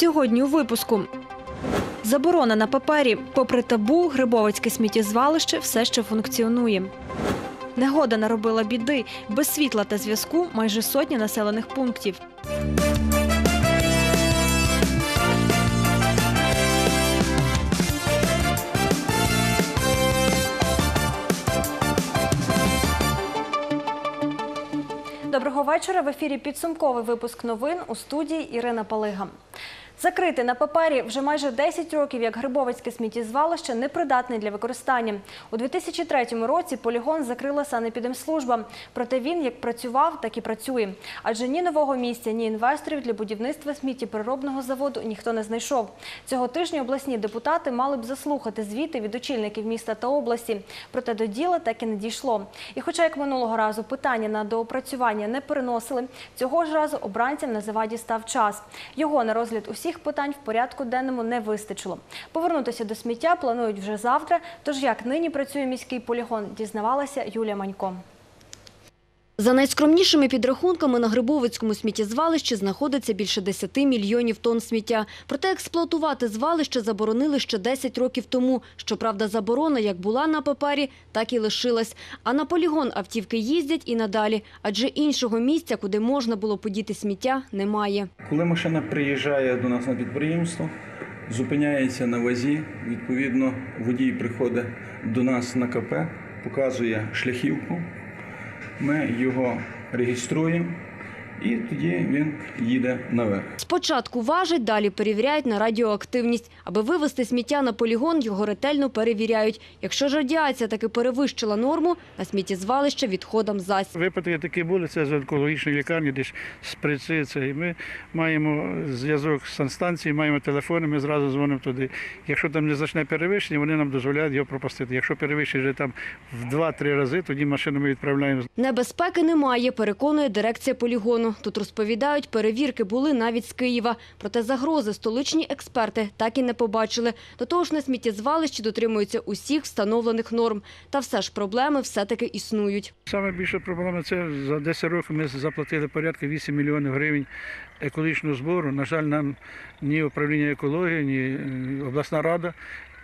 Сьогодні у випуску. Заборона на папері. Попри табу, Грибовицьке сміттєзвалище все ще функціонує. Негода наробила біди. Без світла та зв'язку майже сотні населених пунктів. Доброго вечора. В ефірі підсумковий випуск новин у студії Ірина Палига. Закритий на папері вже майже 10 років, як Грибовицьке сміттєзвалище непридатний для використання. У 2003 році полігон закрила санепідемслужба. Проте він як працював, так і працює. Адже ні нового місця, ні інвесторів для будівництва сміттєпереробного заводу ніхто не знайшов. Цього тижня обласні депутати мали б заслухати звіти від очільників міста та області. Проте до діла так і не дійшло. І хоча як минулого разу питання на доопрацювання не переносили, цього ж разу обранцям на заваді став час. Його на розгляд усіх питань в порядку денному не вистачило. Повернутися до сміття планують вже завтра. Тож як нині працює міський полігон, дізнавалася Юлія Манько. За найскромнішими підрахунками на Грибовицькому сміттєзвалищі знаходиться більше 10 мільйонів тонн сміття. Проте експлуатувати звалище заборонили ще 10 років тому. Щоправда, заборона як була на папері, так і лишилась. А на полігон автівки їздять і надалі, адже іншого місця, куди можна було подіти сміття, немає. Коли машина приїжджає до нас на підприємство, зупиняється на вазі, відповідно, водій приходить до нас на КП, показує шляхівку, ми його реєструємо і тоді він їде наверх. Спочатку важать, далі перевіряють на радіоактивність. Аби вивезти сміття на полігон, його ретельно перевіряють. Якщо ж радіація таки перевищила норму, на сміттєзвалище відходам зась. Випадки такі були, це з онкологічної лікарні, десь шприци. Це. І ми маємо зв'язок з санстанцією, маємо телефони, ми зразу дзвонимо туди. Якщо там незначне перевищення, вони нам дозволяють його пропустити. Якщо перевищення вже там в 2-3 рази, тоді машину ми відправляємо Небезпеки немає, переконує дирекція полігону. Тут розповідають, перевірки були навіть з Києва. Проте загрози столичні експерти так і не побачили. До того ж, на сміттєзвалищі дотримуються усіх встановлених норм. Та все ж проблеми все-таки існують. Саме більша проблема це за 10 років ми заплатили порядка 8 мільйонів гривень екологічного збору. На жаль, нам ні управління екології, ні е, обласна рада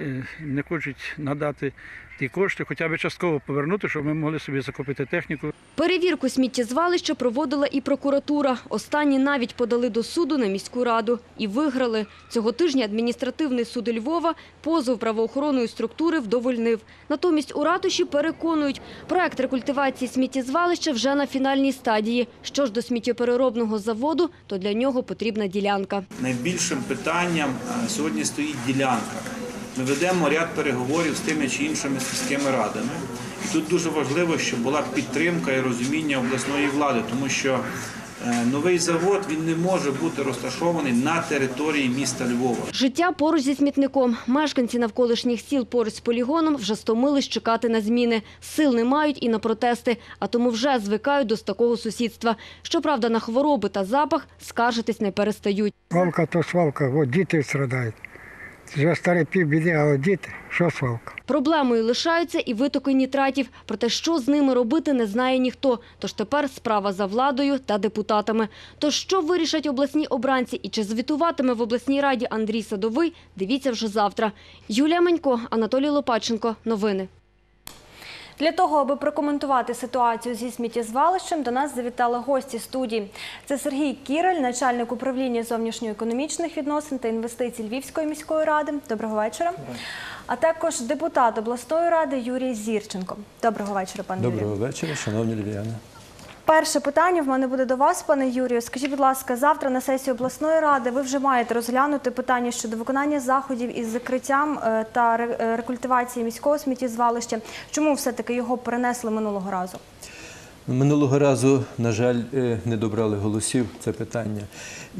е, не хочуть надати ті кошти, хоча б частково повернути, щоб ми могли собі закупити техніку. Перевірку сміттєзвалища проводила і прокуратура. Останні навіть подали до суду на міську раду і виграли. Цього тижня адміністративний суд Львова позов правоохоронної структури вдовольнив. Натомість у ратуші переконують, проект рекультивації сміттєзвалища вже на фінальній стадії. Що ж до сміттєпереробного заводу, то для нього потрібна ділянка. Найбільшим питанням е, сьогодні стоїть ділянка. Ми ведемо ряд переговорів з тими чи іншими сільськими радами. І тут дуже важливо, щоб була підтримка і розуміння обласної влади, тому що новий завод він не може бути розташований на території міста Львова. Життя поруч зі смітником. Мешканці навколишніх сіл поруч з полігоном вже стомились чекати на зміни. Сил не мають і на протести, а тому вже звикають до такого сусідства. Щоправда, на хвороби та запах скаржитись не перестають. Свалка то свалка, от діти страдають. Вже старі півбіди, а от діти, що свалка? Проблемою лишаються і витоки нітратів. Проте, що з ними робити, не знає ніхто. Тож тепер справа за владою та депутатами. Тож що вирішать обласні обранці і чи звітуватиме в обласній раді Андрій Садовий, дивіться вже завтра. Юлія Манько, Анатолій Лопаченко. Новини. Для того, аби прокоментувати ситуацію зі сміттєзвалищем, до нас завітали гості студії. Це Сергій Кірель, начальник управління зовнішньоекономічних відносин та інвестицій Львівської міської ради. Доброго вечора. А також депутат обласної ради Юрій Зірченко. Доброго вечора, пане Юрію. Доброго вечора, шановні львів'яни. Перше питання в мене буде до вас, пане Юрію. Скажіть, будь ласка, завтра на сесії обласної ради ви вже маєте розглянути питання щодо виконання заходів із закриттям е, та е, рекультивації міського сміттєзвалища. Чому все-таки його перенесли минулого разу? Минулого разу, на жаль, е, не добрали голосів це питання,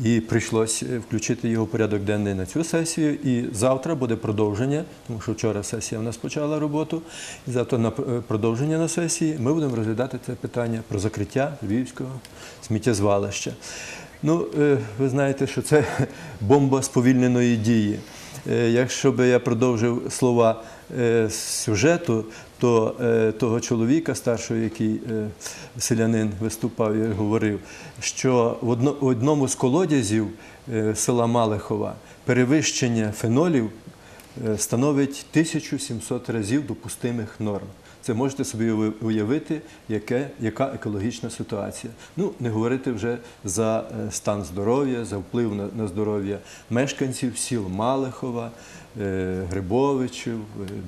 і прийшлось е, включити його порядок денний на цю сесію. І завтра буде продовження, тому що вчора сесія в нас почала роботу. І завтра на е, продовження на сесії ми будемо розглядати це питання про закриття львівського сміттєзвалища. Ну, ви знаєте, що це бомба сповільненої дії. якщо би я продовжив слова сюжету, то е, того чоловіка старшого, який е, селянин виступав і говорив, що в одно- одному з колодязів е, села Малихова перевищення фенолів становить 1700 разів допустимих норм. Це можете собі уяви- уявити, яке, яка екологічна ситуація. Ну, не говорити вже за стан здоров'я, за вплив на, на здоров'я мешканців сіл Малихова, Грибовичів,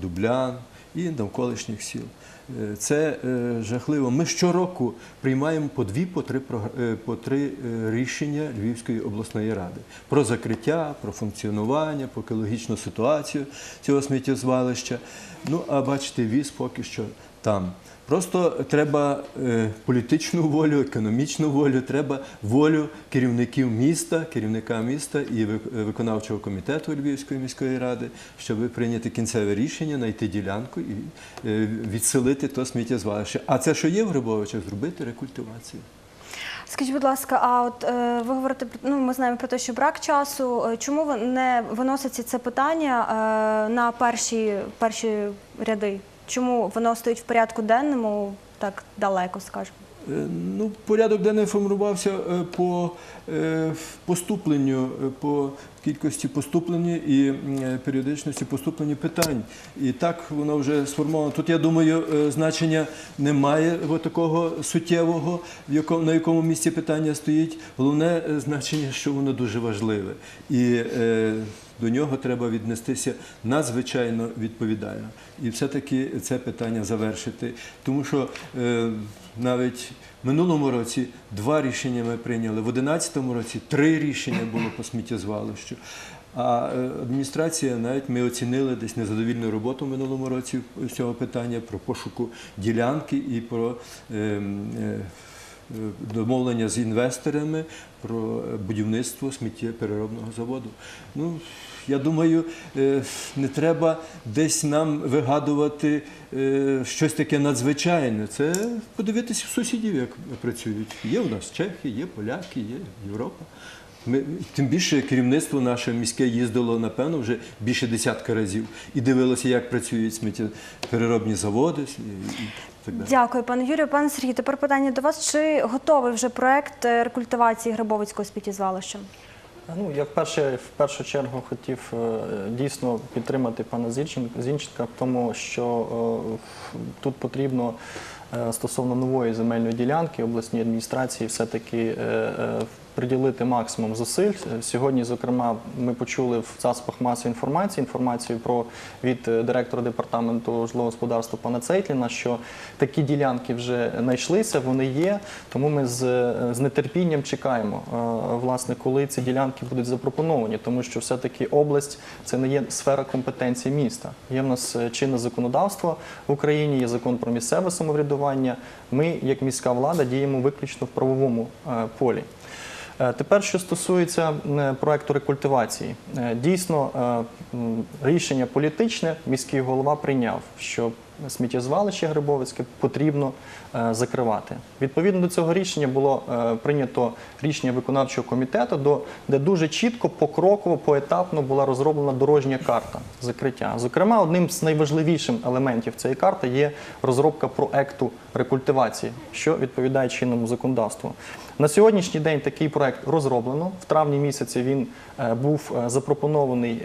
Дублян і навколишніх сіл. Е, Це е, жахливо. Ми щороку приймаємо по дві, по три, е, по три рішення Львівської обласної ради про закриття, про функціонування, про екологічну ситуацію цього сміттєзвалища. Ну, а бачите, віз поки що там. Просто треба е, політичну волю, економічну волю, треба волю керівників міста, керівника міста і е, виконавчого комітету Львівської міської ради, щоб прийняти кінцеве рішення, знайти ділянку і е, відселити то сміттєзвалище. А це, що є в Грибовичах, зробити рекультивацію. Скажіть, будь ласка, а от е, ви говорите ну, ми знаємо про те, що брак часу. Чому ви не виноситься це питання на перші, перші ряди? Чому воно стоїть в порядку денному так далеко, скажімо? Е, Ну, порядок денний формувався е, по е, поступленню, по кількості поступлення і періодичності поступлення питань. І так воно вже сформовано. Тут, я думаю, значення немає такого суттєвого, на якому місці питання стоїть. Головне значення, що воно дуже важливе. І до нього треба віднестися надзвичайно відповідально. І все-таки це питання завершити. Тому що е, навіть в минулому році два рішення ми прийняли, в 2011 році три рішення було по сміттєзвалищу. А е, адміністрація навіть ми оцінили десь незадовільну роботу в минулому році з цього питання про пошуку ділянки і про ем, е, домовлення з інвесторами про будівництво сміттєпереробного заводу. Ну, я думаю, е, не треба десь нам вигадувати е, щось таке надзвичайне. Це подивитися сусідів, як працюють. Є у нас чехи, є поляки, є Європа. Ми, тим більше керівництво наше міське їздило, напевно, вже більше десятка разів і дивилося, як працюють сміттєпереробні заводи далі. Дякую, пане Юрію. Пане Сергію, тепер питання до вас. Чи готовий вже проект е, рекультивації Грибовицького сміттєзвалища? Ну, я вперше, в першу чергу хотів е, дійсно підтримати пана Зінченка, Зінченка в тому, що е, тут потрібно е, стосовно нової земельної ділянки обласній адміністрації все-таки е, е, приділити максимум зусиль. Сьогодні, зокрема, ми почули в засобах масової інформації інформацію про від е, директора департаменту житлового господарства пана Цейтліна, що такі ділянки вже знайшлися, вони є. Тому ми з, е, з нетерпінням чекаємо, е, власне, коли ці ділянки будуть запропоновані, тому що все-таки область це не є сфера компетенції міста. Є в нас е, чинне законодавство в Україні, є закон про місцеве самоврядування. Ми, як міська влада, діємо виключно в правовому е, полі. Е, Тепер, що стосується е, проекту рекультивації, Е, дійсно рішення політичне міський голова прийняв, що сміттєзвалище Грибовицьке потрібно е, закривати. Відповідно до цього рішення було е, прийнято рішення виконавчого комітету, де дуже чітко, покроково, поетапно була розроблена дорожня карта закриття. Зокрема, одним з найважливіших елементів цієї карти є розробка проекту рекультивації, що відповідає чинному законодавству. На сьогоднішній день такий проект розроблено. В травні місяці він е, був запропонований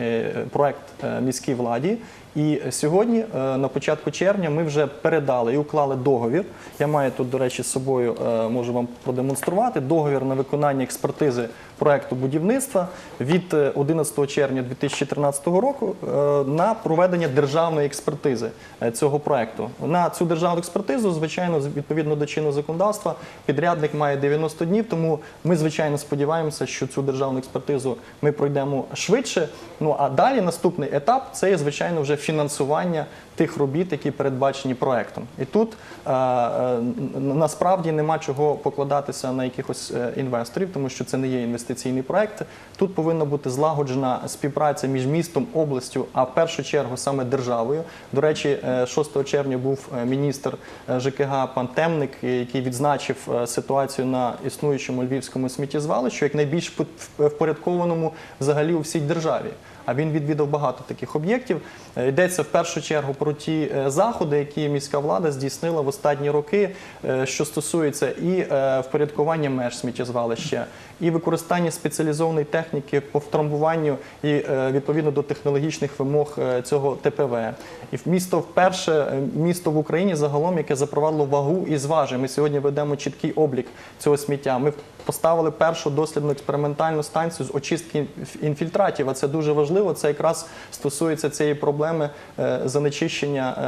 проект міській владі. І сьогодні, е, на початку червня, ми вже передали і уклали договір. Я маю тут, до речі, з собою, е, можу вам продемонструвати договір на виконання експертизи проекту будівництва від е, 11 червня 2013 року е, на проведення державної експертизи е, цього проекту. На цю державну експертизу, звичайно, відповідно до чинного законодавства, підрядник має 90 днів. Тому ми, звичайно, сподіваємося, що цю державну експертизу ми пройдемо швидше. Ну а далі наступний етап це звичайно, вже фінансування тих робіт, які передбачені проектом. І тут е, е, насправді нема чого покладатися на якихось е, інвесторів, тому що це не є інвестиційний проект. Тут повинна бути злагоджена співпраця між містом, областю, а в першу чергу саме державою. До речі, е, 6 червня був міністр ЖКГ пан Темник, який відзначив ситуацію на існуючому львівському сміттєзвалищі як найбільш впорядкованому взагалі у всій державі. А він відвідав багато таких об'єктів. Е, Йдеться в першу чергу про ті е, заходи, які міська влада здійснила в останні роки, е, що стосується і впорядкування меж сміттєзвалища, і використання спеціалізованої техніки по втрамбуванню і відповідно до технологічних вимог цього ТПВ. І місто вперше місто в Україні загалом, яке запровадило вагу і зважує. Ми сьогодні ведемо чіткий облік цього сміття. Ми поставили першу дослідну експериментальну станцію з очистки інфільтратів. А це дуже важливо. Це якраз стосується цієї проблеми е, занечищення е,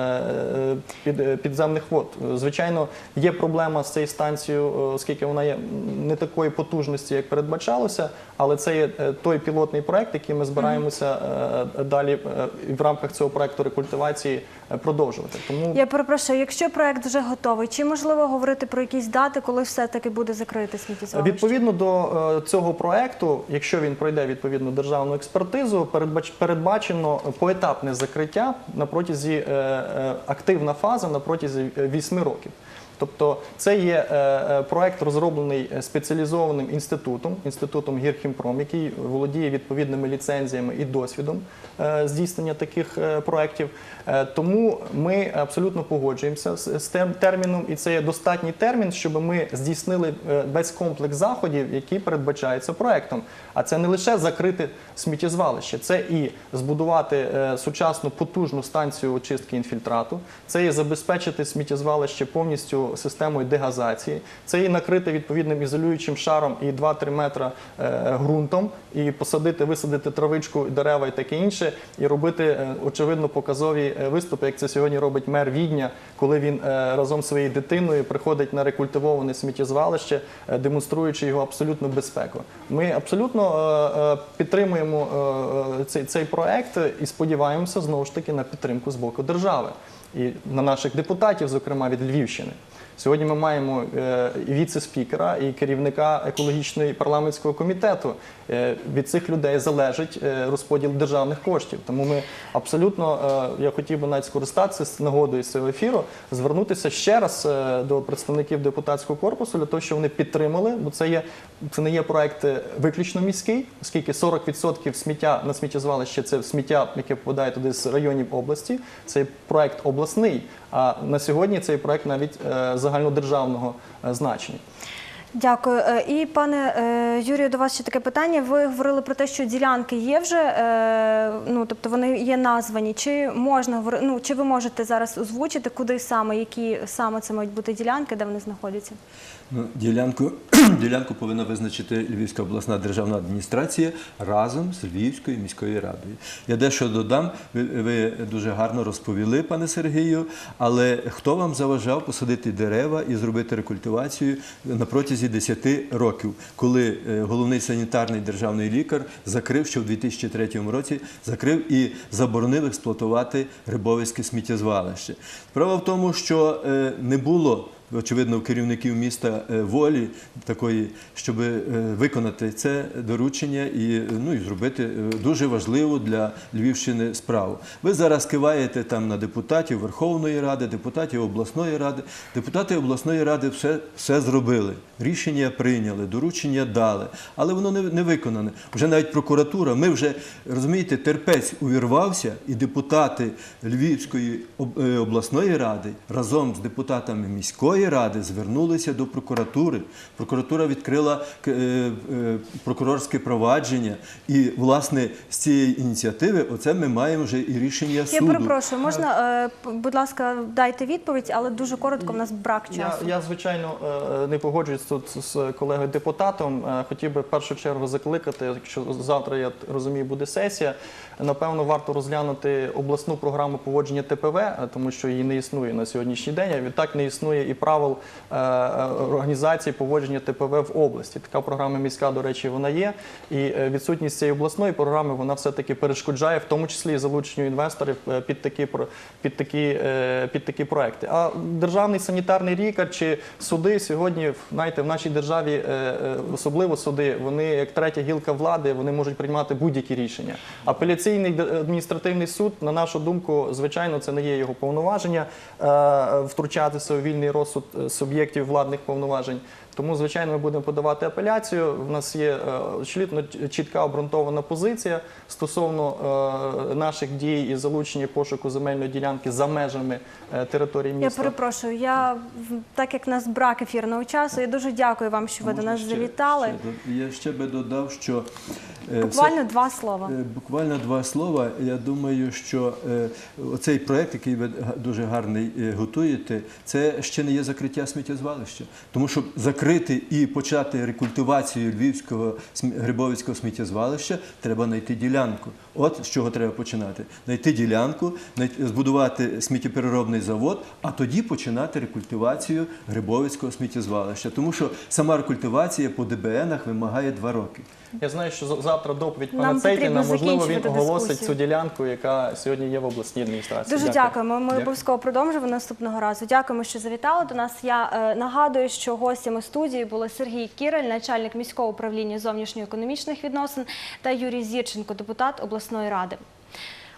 е, під, підземних вод. Звичайно, є проблема з цією станцією, оскільки вона є не такої потужності, як передбачалося, але це є той пілотний проект, який ми збираємося далі в рамках цього проекту рекультивації продовжувати. Тому Я перепрошую, якщо проект вже готовий, чи можливо говорити про якісь дати, коли все-таки буде закрите сміттєзвалище? Відповідно до е, цього проекту, якщо він пройде відповідну державну експертизу, передбач- передбачено поетапне закриття на протязі е, е, активна фаза на протязі 8 років. Тобто це є е, е, проект, розроблений е, спеціалізованим інститутом, інститутом Гірхімпром, який володіє відповідними ліцензіями і досвідом здійснення таких проєктів. Тому ми абсолютно погоджуємося з терміном, і це є достатній термін, щоб ми здійснили весь комплекс заходів, які передбачаються проектом. А це не лише закрити сміттєзвалище, це і збудувати сучасну потужну станцію очистки інфільтрату, це і забезпечити сміттєзвалище повністю системою дегазації, це і накрити відповідним ізолюючим шаром і 2-3 метра е, ґрунтом, і посадити, висадити травичку, дерева і таке інше, і робити е, очевидно показові е, виступи, як це сьогодні робить мер Відня, коли він разом зі своєю дитиною приходить на рекультивоване сміттєзвалище, демонструючи його абсолютну безпеку. Ми абсолютно підтримуємо цей, цей проект і сподіваємося знову ж таки на підтримку з боку держави і на наших депутатів, зокрема від Львівщини. Сьогодні ми маємо е, віце-спікера і керівника екологічної парламентського комітету. Е, Від цих людей залежить е, розподіл державних коштів. Тому ми абсолютно я хотів би навіть скористатися з нагодою з цього ефіру, звернутися ще раз до представників депутатського корпусу для того, щоб вони підтримали, бо це є це не є проект виключно міський, оскільки 40% сміття на сміттєзвалище це сміття, яке попадає туди з районів області. Це проект обласний. А на сьогодні цей проект навіть е, загальнодержавного е, значення. Дякую. Е, І пане е, Юрію, до вас ще таке питання. Ви говорили про те, що ділянки є вже, е, ну тобто вони є названі. Чи можна ну, чи ви можете зараз озвучити, куди саме, які саме це мають бути ділянки, де вони знаходяться? Ну, ділянку, ділянку повинна визначити Львівська обласна державна адміністрація разом з Львівською міською радою. Я дещо додам, ви, ви дуже гарно розповіли, пане Сергію, але хто вам заважав посадити дерева і зробити рекультивацію на протязі 10 років, коли е, головний санітарний державний лікар закрив, що в 2003 році закрив і заборонив експлуатувати Рибовицьке сміттєзвалище. Справа в тому, що е, не було очевидно, у керівників міста е, волі такої, щоб е, виконати це доручення і, ну, зробити е, дуже важливу для Львівщини справу. Ви зараз киваєте там на депутатів Верховної Ради, депутатів обласної ради. Депутати обласної ради все, зробили. Рішення прийняли, доручення дали, але воно не, не виконане. Вже навіть прокуратура, ми вже розумієте, терпець увірвався, і депутати Львівської обласної ради разом з депутатами міської ради звернулися до прокуратури. Прокуратура відкрила е, е, прокурорське провадження, і власне з цієї ініціативи, оце ми маємо вже і рішення Я перепрошую, можна, е, будь ласка, дайте відповідь, але дуже коротко, в нас брак часу. я звичайно е, не погоджуюсь тут з колегою депутатом. Хотів би в першу чергу закликати, якщо завтра я розумію, буде сесія. Напевно, варто розглянути обласну програму поводження ТПВ, тому що її не існує на сьогоднішній день. А відтак не існує і правил е, е, організації поводження ТПВ в області. Така програма міська, до речі, вона є. І е, відсутність цієї обласної програми вона все-таки перешкоджає, в тому числі і залученню інвесторів під такі під такі, під такі проекти. А державний санітарний лікар чи суди сьогодні, знаєте, в нашій державі, особливо суди, вони як третя гілка влади, вони можуть приймати будь-які рішення. Апеляційний адміністративний суд, на нашу думку, звичайно, це не є його повноваження втручатися у вільний розсуд е, суб'єктів владних повноважень. Тому, звичайно, ми будемо подавати апеляцію. У нас є е, абсолютно чітка обґрунтована позиція стосовно е, наших дій і залучення пошуку земельної ділянки за межами е, території Я перепрошую. Я так як в нас брак ефірного часу, я дуже дякую вам, що ви до нас ще- завітали. ще Я ще би додав, що е, Буквально два слова. Е, Буквально два слова. Я думаю, що е, оцей проект, який ви дуже гарний е, готуєте, це ще не є закриття сміттєзвалища. Тому щоб закрити і почати рекультивацію львівського грибовицького сміттєзвалища, треба знайти ділянку. От з чого треба починати: знайти ділянку, збудувати сміттєпереробний завод, а тоді починати рекультивацію грибовицького сміттєзвалища. Тому що сама рекультивація по ДБНах вимагає два роки. Я знаю, що за- завтра доповідь Нам пана потрібно можливо, він закінчувати оголосить дискусію. цю ділянку, яка сьогодні є в обласній адміністрації. Дуже дякуємо. Ми обов'язково продовжимо наступного разу. Дякуємо, що завітали до нас. Я е, нагадую, що гостями студії були Сергій Кірель, начальник міського управління зовнішньоекономічних відносин, та Юрій Зірченко, депутат обласної ради.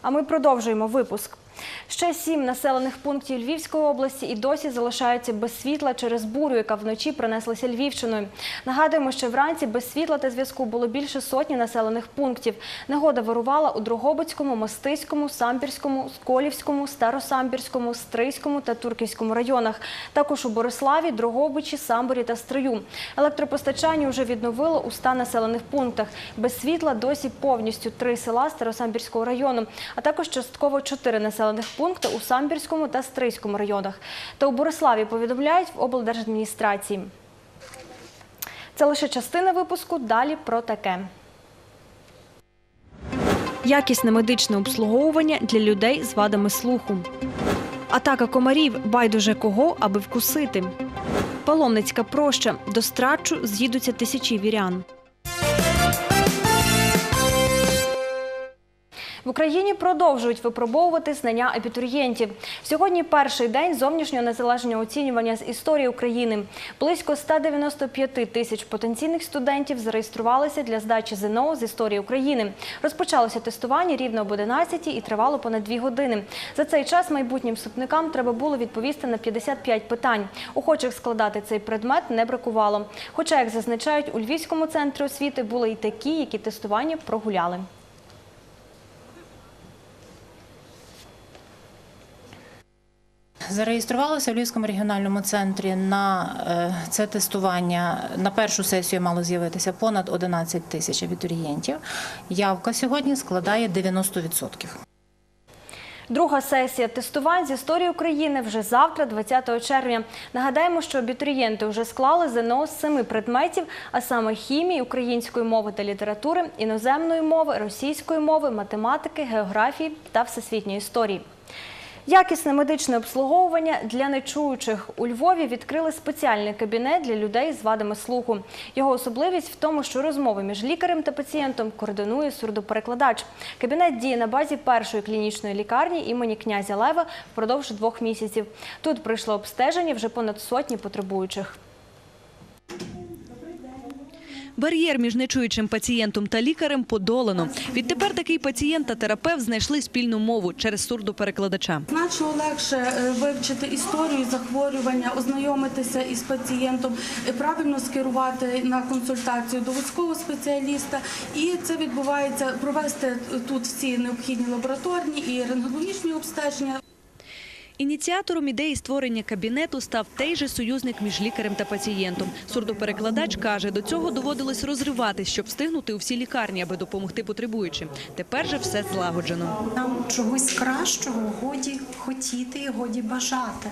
А ми продовжуємо випуск. Ще сім населених пунктів Львівської області і досі залишаються без світла через бурю, яка вночі принеслася Львівщиною. Нагадуємо, що вранці без світла та зв'язку було більше сотні населених пунктів. Негода вирувала у Дрогобицькому, Мостиському, Самбірському, Сколівському, Старосамбірському, Стрийському та Турківському районах. Також у Бориславі, Дрогобичі, Самборі та Стрию. Електропостачання вже відновило у 100 населених пунктах. Без світла досі повністю три села Старосамбірського району, а також частково чотири населених пункти у Самбірському та Стрийському районах. Та у Бориславі повідомляють в облдержадміністрації. Це лише частина випуску. Далі про таке. Якісне медичне обслуговування для людей з вадами слуху. Атака комарів байдуже кого, аби вкусити. Паломницька проща. До страчу з'їдуться тисячі вірян. В Україні продовжують випробовувати знання абітурієнтів. Сьогодні перший день зовнішнього незалежного оцінювання з історії України. Близько 195 тисяч потенційних студентів зареєструвалися для здачі ЗНО з історії України. Розпочалося тестування рівно об 11 і тривало понад дві години. За цей час майбутнім вступникам треба було відповісти на 55 питань. Охочих складати цей предмет не бракувало. Хоча, як зазначають, у Львівському центрі освіти були і такі, які тестування прогуляли. Зареєструвалося в Львівському регіональному центрі на е, це тестування. На першу сесію мало з'явитися понад 11 тисяч абітурієнтів. Явка сьогодні складає 90%. Друга сесія тестувань з історії України вже завтра, 20 червня. Нагадаємо, що абітурієнти вже склали ЗНО з семи предметів, а саме хімії, української мови та літератури, іноземної мови, російської мови, математики, географії та всесвітньої історії. Якісне медичне обслуговування для нечуючих у Львові відкрили спеціальний кабінет для людей з вадами слуху. Його особливість в тому, що розмови між лікарем та пацієнтом координує сурдоперекладач. Кабінет діє на базі першої клінічної лікарні імені князя Лева впродовж двох місяців. Тут прийшло обстеження вже понад сотні потребуючих. Бар'єр між нечуючим пацієнтом та лікарем подолано. Відтепер такий пацієнт та терапевт знайшли спільну мову через сурдоперекладача. Значно легше е, вивчити історію захворювання, ознайомитися із пацієнтом, е, правильно скерувати на консультацію до вузького спеціаліста. І це відбувається провести тут всі необхідні лабораторні і рентгенологічні обстеження. Ініціатором ідеї створення кабінету став той же союзник між лікарем та пацієнтом. Сурдоперекладач каже, до цього доводилось розриватись, щоб встигнути у всі лікарні, аби допомогти потребуючим. Тепер же все злагоджено. Нам чогось кращого годі хотіти і годі бажати.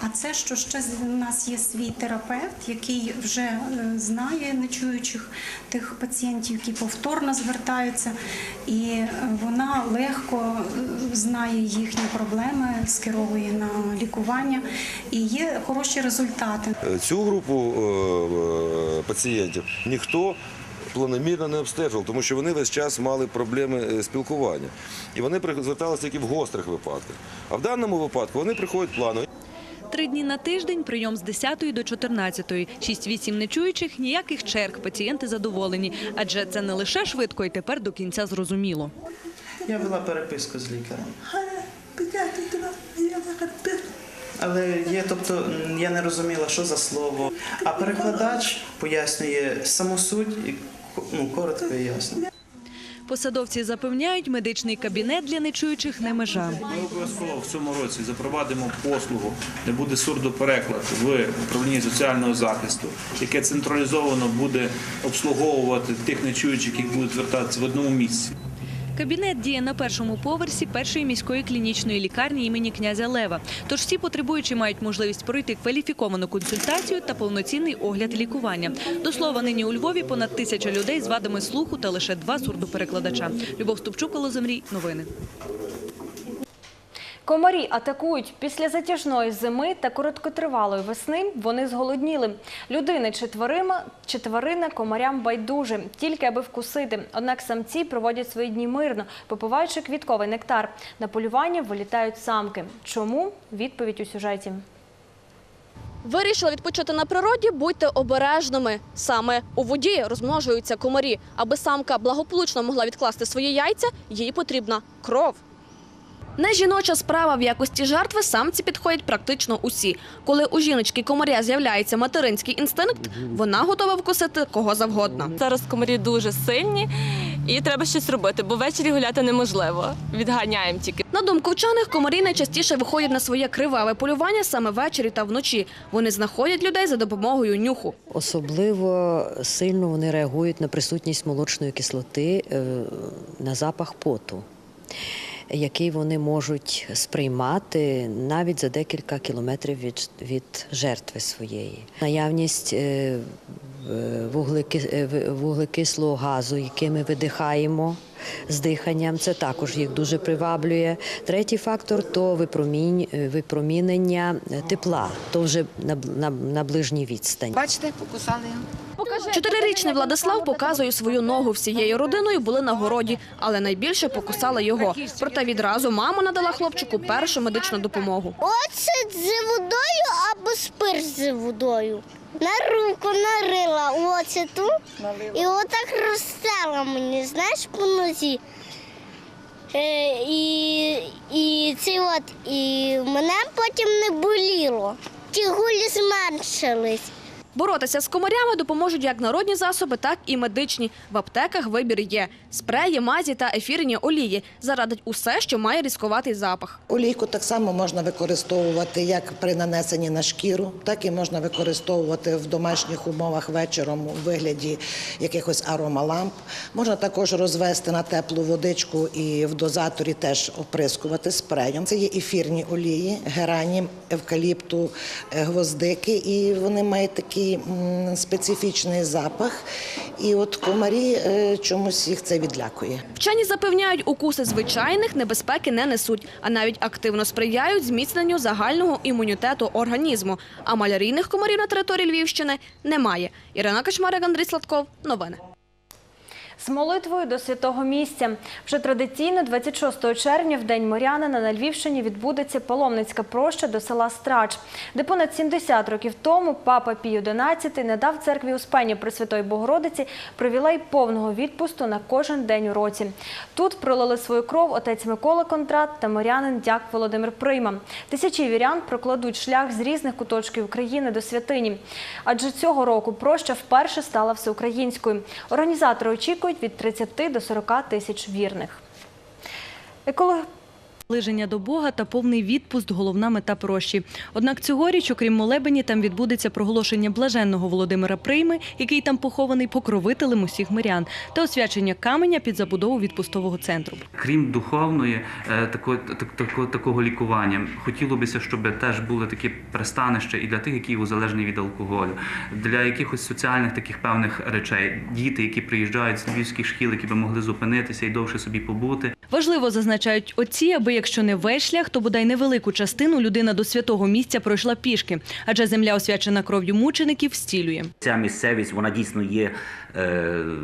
А це, що ще у нас є свій терапевт, який вже е, знає нечуючих тих пацієнтів, які повторно звертаються, і е, вона легко е, знає їхні проблеми, скеровує на лікування, і є хороші результати. Цю групу е, е, пацієнтів ніхто планомірно не обстежував, тому що вони весь час мали проблеми е, спілкування. І вони зверталися тільки в гострих випадках. А в даному випадку вони приходять планово. Три дні на тиждень, прийом з 10 до 14. 6-8 нечуючих, ніяких черг, пацієнти задоволені. Адже це не лише швидко і тепер до кінця зрозуміло. Я вела переписку з лікарем. Але є, тобто я не розуміла, що за слово. А перекладач пояснює саму суть і ну, коротко і ясно. Посадовці запевняють, медичний кабінет для нечуючих не межа. Ми обов'язково в цьому році запровадимо послугу, де буде сурдопереклад в управлінні соціального захисту, яке централізовано буде обслуговувати тих нечуючих, які будуть звертатися в одному місці. Кабінет діє на першому поверсі першої міської клінічної лікарні імені князя Лева. Тож всі потребуючі мають можливість пройти кваліфіковану консультацію та повноцінний огляд лікування. До слова, нині у Львові понад тисяча людей з вадами слуху та лише два сурдоперекладача. Любов Ступчук, Олоземрій. Новини. Комарі атакують після затяжної зими та короткотривалої весни. Вони зголодніли. Людини чи тварина, чи тварина комарям байдуже, тільки аби вкусити. Однак самці проводять свої дні мирно, попиваючи квітковий нектар. На полювання вилітають самки. Чому? Відповідь у сюжеті. Вирішили відпочити на природі, будьте обережними. Саме у воді розмножуються комарі. Аби самка благополучно могла відкласти свої яйця, їй потрібна кров. Не жіноча справа в якості жертви самці підходять практично усі. Коли у жіночки комаря з'являється материнський інстинкт, вона готова вкусити кого завгодно. Зараз комарі дуже сильні і треба щось робити, бо ввечері гуляти неможливо. Відганяємо тільки. На думку вчених, комарі найчастіше виходять на своє криваве полювання саме ввечері та вночі. Вони знаходять людей за допомогою нюху. Особливо сильно вони реагують на присутність молочної кислоти, е, на запах поту, який вони можуть сприймати навіть за декілька кілометрів від, від жертви своєї. Наявність е, е, в- вуглекислого газу, який ми видихаємо. З диханням це також їх дуже приваблює. Третій фактор то випромінь, випромінення тепла, то вже на, на, на ближній відстані. Бачите, покусали його. Чотирирічний Владислав показує свою ногу. Всією родиною були на городі, але найбільше покусала його. Проте відразу мама надала хлопчику першу медичну допомогу. Оцет з водою або спирт з водою. На руку нарила оцету і отак розстала мені, знаєш, по нозі. Е, і, і, це от, і мене потім не боліло. Ті гулі зменшились. Боротися з комарями допоможуть як народні засоби, так і медичні. В аптеках вибір є спреї, мазі та ефірні олії. Зарадить усе, що має різкуватий запах. Олійку так само можна використовувати як при нанесенні на шкіру, так і можна використовувати в домашніх умовах вечором у вигляді якихось аромаламп. Можна також розвести на теплу водичку і в дозаторі теж оприскувати спреєм. Це є ефірні олії, геранім, евкаліпту, е, гвоздики, і вони мають такий специфічний запах. І от комарі е, чомусь їх це відлякує. Вчені запевняють, укуси звичайних небезпеки не несуть, а навіть активно сприяють зміцненню загального імунітету організму. А малярійних комарів на території Львівщини немає. Ірина Качмарик, Андрій Сладков. Новини. З молитвою до святого місця. Вже традиційно 26 червня, в День Морянина, на Львівщині відбудеться паломницька проща до села Страч, де понад 70 років тому папа Пій XI надав церкві Успення Пресвятої Богородиці привілей повного відпусту на кожен день у році. Тут пролили свою кров отець Микола Кондрат та морянин дяк Володимир Прийма. Тисячі вірян прокладуть шлях з різних куточків України до святині. Адже цього року проща вперше стала всеукраїнською. Організатори очікують від 30 до 40 тисяч вірних. Еколог... Наближення до Бога та повний відпуст – головна мета прощі. Однак цьогоріч, окрім молебені, там відбудеться проголошення блаженного Володимира Прийми, який там похований покровителем усіх мирян, та освячення каменя під забудову відпустового центру. Крім духовної е, такого, так- такого, такого лікування, хотілося б, щоб теж були такі пристанища і для тих, які залежні від алкоголю, для якихось соціальних таких певних речей. Діти, які приїжджають з львівських шкіл, які би могли зупинитися і довше собі побути. Важливо, зазначають отці, аби якщо не весь шлях, то бодай невелику частину людина до святого місця пройшла пішки, адже земля, освячена кров'ю мучеників, стілює. Ця місцевість вона дійсно є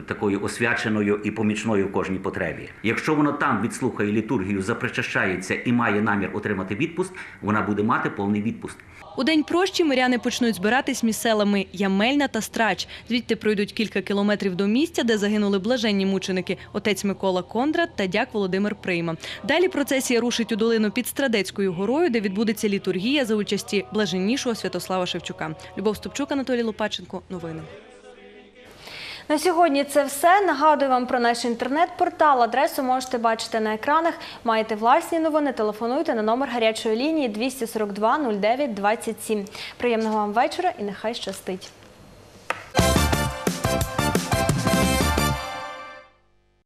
такою освяченою і помічною в кожній потребі. Якщо воно там відслухає літургію, запричащається і має намір отримати відпуст, вона буде мати повний відпуст. У день прощі миряни почнуть збиратись між селами Ямельна та Страч. Звідти пройдуть кілька кілометрів до місця, де загинули блаженні мученики отець Микола Кондрат та дяк Володимир Прийма. Далі процесія вирушить у долину під Страдецькою горою, де відбудеться літургія за участі блаженнішого Святослава Шевчука. Любов Стопчук, Анатолій Лопаченко. Новини. На сьогодні це все. Нагадую вам про наш інтернет-портал. Адресу можете бачити на екранах. Маєте власні новини, телефонуйте на номер гарячої лінії 242 09 27. Приємного вам вечора і нехай щастить.